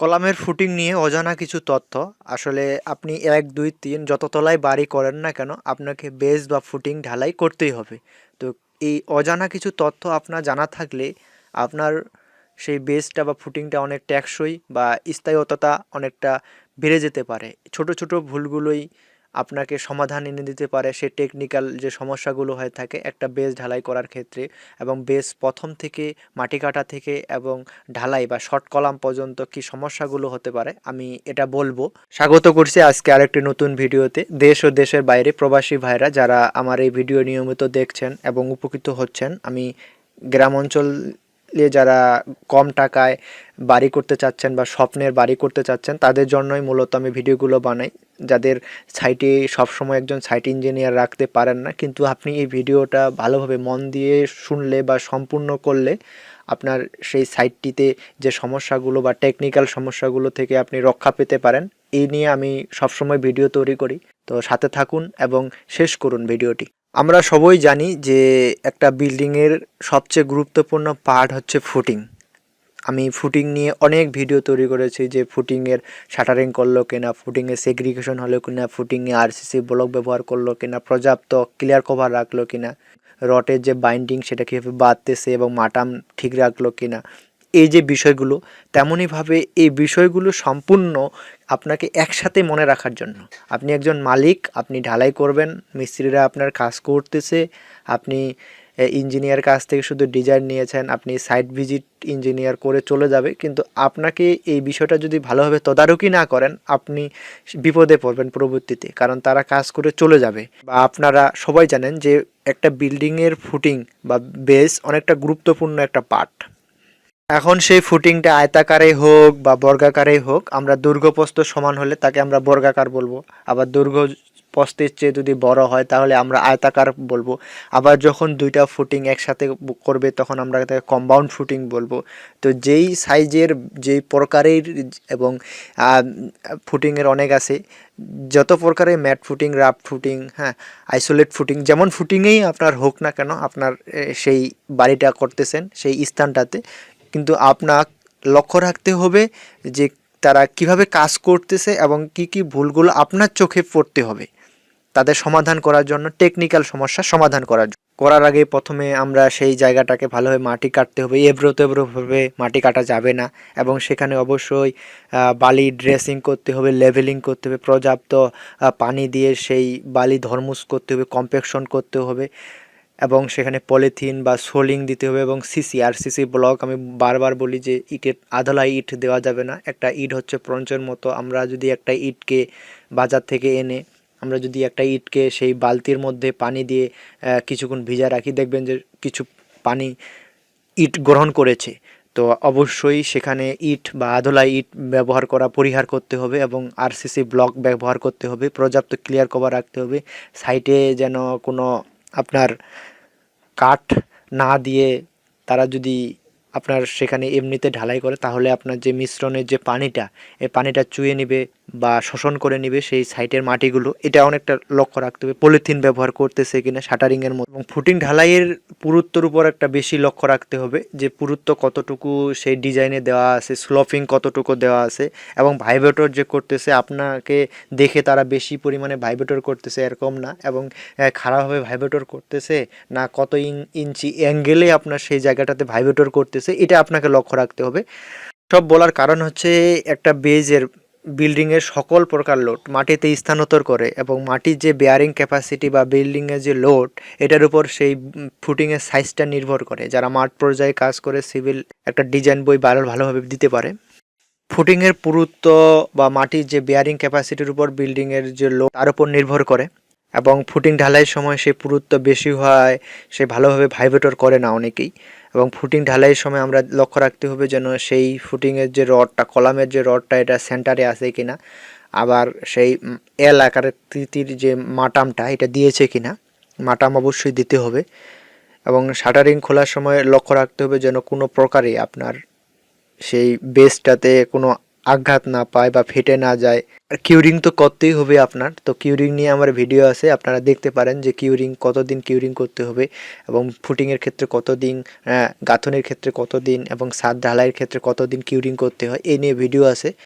কলামের ফুটিং নিয়ে অজানা কিছু তথ্য। আসলে আপনি এক, দুই, তিন যত তলায় বাড়ি করেন না কেন, আপনাকে বেস বা ফুটিং ঢালাই করতেই হবে। তো এই অজানা কিছু তথ্য আপনার জানা থাকলে আপনার সেই বেসটা বা ফুটিংটা অনেক টেকসই বা স্থায়ীতা অনেকটা বেড়ে যেতে পারে। ছোট ছোট ভুলগুলোই আপনাকে সমাধান এনে দিতে পারে সে টেকনিক্যাল যে সমস্যাগুলো হয়ে থাকে একটা বেস ঢালাই করার ক্ষেত্রে এবং বেস প্রথম থেকে মাটি কাটা থেকে এবং ঢালাই বা শর্ট কলাম পর্যন্ত কি সমস্যাগুলো হতে পারে, আমি এটা বলব। স্বাগত করছি আজকে আরেকটি নতুন ভিডিওতে। দেশ ও দেশের বাইরে প্রবাসী ভাইরা যারা আমার এই ভিডিও নিয়মিত দেখছেন এবং উপকৃত হচ্ছেন, আমি গ্রাম অঞ্চলে যারা কম টাকায় বাড়ি করতে চাচ্ছেন বা স্বপ্নের বাড়ি করতে চাচ্ছেন, তাদের জন্যই মূলত আমি ভিডিওগুলো বানাই। যাদের সাইটে সবসময় একজন সাইট ইঞ্জিনিয়ার রাখতে পারেন না, কিন্তু আপনি এই ভিডিওটা ভালোভাবে মন দিয়ে শুনলে বা সম্পূর্ণ করলে আপনার সেই সাইটটিতে যে সমস্যাগুলো বা টেকনিক্যাল সমস্যাগুলো থেকে আপনি রক্ষা পেতে পারেন, এই নিয়ে আমি সবসময় ভিডিও তৈরি করি। তো সাথে থাকুন এবং শেষ করুন ভিডিওটি। আমরা সবাই জানি যে একটা বিল্ডিংয়ের সবচেয়ে গুরুত্বপূর্ণ পার্ট হচ্ছে ফুটিং আমি ফুটিং নিয়ে অনেক ভিডিও তৈরি করেছি যে ফুটিংয়ের শাটারিং করল কিনা ফুটিংয়ে সেগ্রিগেশন হলো কিনা ফুটিংয়ে আরসিসি ব্লক ব্যবহার করল কিনা, পর্যাপ্ত ক্লিয়ার কভার রাখল কিনা রটের যে বাইন্ডিং সেটা কীভাবে বাঁধতেছে এবং মাটাম ঠিক রাখল কিনা এই যে বিষয়গুলো, তেমনইভাবে এই বিষয়গুলো সম্পূর্ণ আপনাকে একসাথে মনে রাখার জন্য। আপনি একজন মালিক, আপনি ঢালাই করবেন, মিস্ত্রিরা আপনার কাজ করতেছে, আপনি ইঞ্জিনিয়ার কাছ থেকে শুধু ডিজাইন নিয়েছেন, আপনি সাইট ভিজিট ইঞ্জিনিয়ার করে চলে যাবে, কিন্তু আপনাকে এই বিষয়টা যদি ভালোভাবে তদারকি না করেন, আপনি বিপদে পড়বেন পরবর্তীতে, কারণ তারা কাজ করে চলে যাবে। বা আপনারা সবাই জানেন যে একটা বিল্ডিংয়ের ফুটিং বা বেস অনেকটা গুরুত্বপূর্ণ একটা পার্ট এখন সেই ফুটিংটা আয়তাকারে হোক বা বর্গাকারেই হোক, আমরা দৈর্ঘ্যপ্রস্থ সমান হলে তাকে আমরা বর্গাকার বলব। আবার দৈর্ঘ্য প্রস্থের চেয়ে যদি বড় হয়, তাহলে আমরা আয়তাকার বলব। আবার যখন দুইটা ফুটিং একসাথে করবে, তখন আমরা তাকে কম্পাউন্ড ফুটিং বলব। তো যেই সাইজের, যেই প্রকারের এবং ফুটিংয়ের অনেক আছে, যত প্রকারের ম্যাট ফুটিং রাফ ফুটিং হ্যাঁ আইসোলেট ফুটিং যেমন ফুটিংয়েই আপনার হোক না কেন, আপনার সেই বাড়িটা করতেছেন, সেই স্থানটাতে কিন্তু আপনার লক্ষ্য রাখতে হবে যে তারা কীভাবে কাজ করতেছে এবং কি কি ভুলগুলো আপনার চোখে পড়তে হবে। তাদের সমাধান করার জন্য টেকনিক্যাল সমস্যা সমাধান করার করার আগে প্রথমে আমরা সেই জায়গাটাকে ভালোভাবে মাটি কাটতে হবে এবড়ো তেবড়োভাবে মাটি কাটা যাবে না এবং সেখানে অবশ্যই বালি ড্রেসিং করতে হবে লেভেলিং করতে হবে, পর্যাপ্ত পানি দিয়ে সেই বালি ধর্মুস করতে হবে কম্প্যাকশন করতে হবে। এবং সেখানে পলিথিন বা সোলিং দিতে হবে এবং সিসি আর সিসি ব্লক আমি বারবার বলি যে ইটের আধলা ইট দেওয়া যাবে না। একটা ইট হচ্ছে প্রঞ্চের মতো। আমরা যদি একটা ইটকে বাজার থেকে এনে, আমরা যদি একটা ইটকে সেই বালতির মধ্যে পানি দিয়ে কিছুক্ষণ ভিজা রাখি, দেখবেন যে কিছু পানি ইট গ্রহণ করেছে। তো অবশ্যই সেখানে ইট বা আধলা ইট ব্যবহার করা, পরিহার করতে হবে এবং আরসিসি ব্লক ব্যবহার করতে হবে। পর্যাপ্ত ক্লিয়ার কভার রাখতে হবে। সাইটে যেন কোনো আপনার কাঠ না দিয়ে তারা যদি আপনার সেখানে এমনিতে ঢালাই করে, তাহলে আপনার যে মিশ্রণের যে পানিটা, এই পানিটা চুয়ে নেবে বা শোষণ করে নিবে সেই সাইটের মাটিগুলো, এটা অনেকটা লক্ষ্য রাখতে হবে। পলিথিন ব্যবহার করতেছে কিনা, শাটারিংয়ের মতো। এবং ফুটিং ঢালাইয়ের পুরুত্বর উপর একটা বেশি লক্ষ্য রাখতে হবে যে পুরুত্ব কতটুকু সেই ডিজাইনে দেওয়া আছে স্লোপিং কতটুকু দেওয়া আছে এবং ভাইব্রেটর যে করতেছে, আপনাকে দেখে তারা বেশি পরিমাণে ভাইব্রেটর করতেছে এরকম না এবং খারাপভাবে ভাইব্রেটর করতেছে না, কত ইঞ্চি অ্যাঙ্গেলে আপনার সেই জায়গাটাতে ভাইব্রেটর করতেছে, এটা আপনাকে লক্ষ্য রাখতে হবে। সব বলার কারণ হচ্ছে একটা বেজের বিল্ডিংয়ের সকল প্রকার লোড মাটিতে স্থানান্তর করে এবং মাটির যে বেয়ারিং ক্যাপাসিটি বা বিল্ডিংয়ের যে লোড এটার উপর সেই ফুটিংয়ের সাইজটা নির্ভর করে। যারা মাঠ পর্যায়ে কাজ করে সিভিল একটা ডিজাইন বই ভালো ভালোভাবে দিতে পারে। ফুটিংয়ের পুরুত্ব বা মাটির যে বেয়ারিং ক্যাপাসিটির উপর বিল্ডিংয়ের যে লোড তার উপর নির্ভর করে এবং ফুটিং ঢালাইয়ের সময় সেই পুরুত্ব বেশি হয়, সে ভালোভাবে ভাইব্রেটর করে না অনেকেই। এবং ফুটিং ঢালাইয়ের সময় আমরা লক্ষ্য রাখতে হবে যেন সেই ফুটিংয়ের যে রডটা, কলামের যে রডটা, এটা সেন্টারে আছে কিনা, আবার সেই এল আকারের তৃতীর যে মাটামটা, এটা দিয়েছে কিনা, মাটাম অবশ্যই দিতে হবে। এবং শাটারিং খোলার সময় লক্ষ্য রাখতে হবে যেন কোনো প্রকারে আপনার সেই বেসটাতে কোনো আঘাত না পায় বা ফেটে না যায়। আর কিউরিং তো করতেই হবে আপনার। তো কিউরিং নিয়ে আমার ভিডিও আছে, আপনারা দেখতে পারেন যে কিউরিং কতদিন কিউরিং করতে হবে এবং ফুটিংয়ের ক্ষেত্রে কতদিন গাঁথনের ক্ষেত্রে কতদিন এবং সাদ ঢালাইয়ের ক্ষেত্রে কতদিন কিউরিং করতে হয় এই নিয়ে ভিডিও আছে।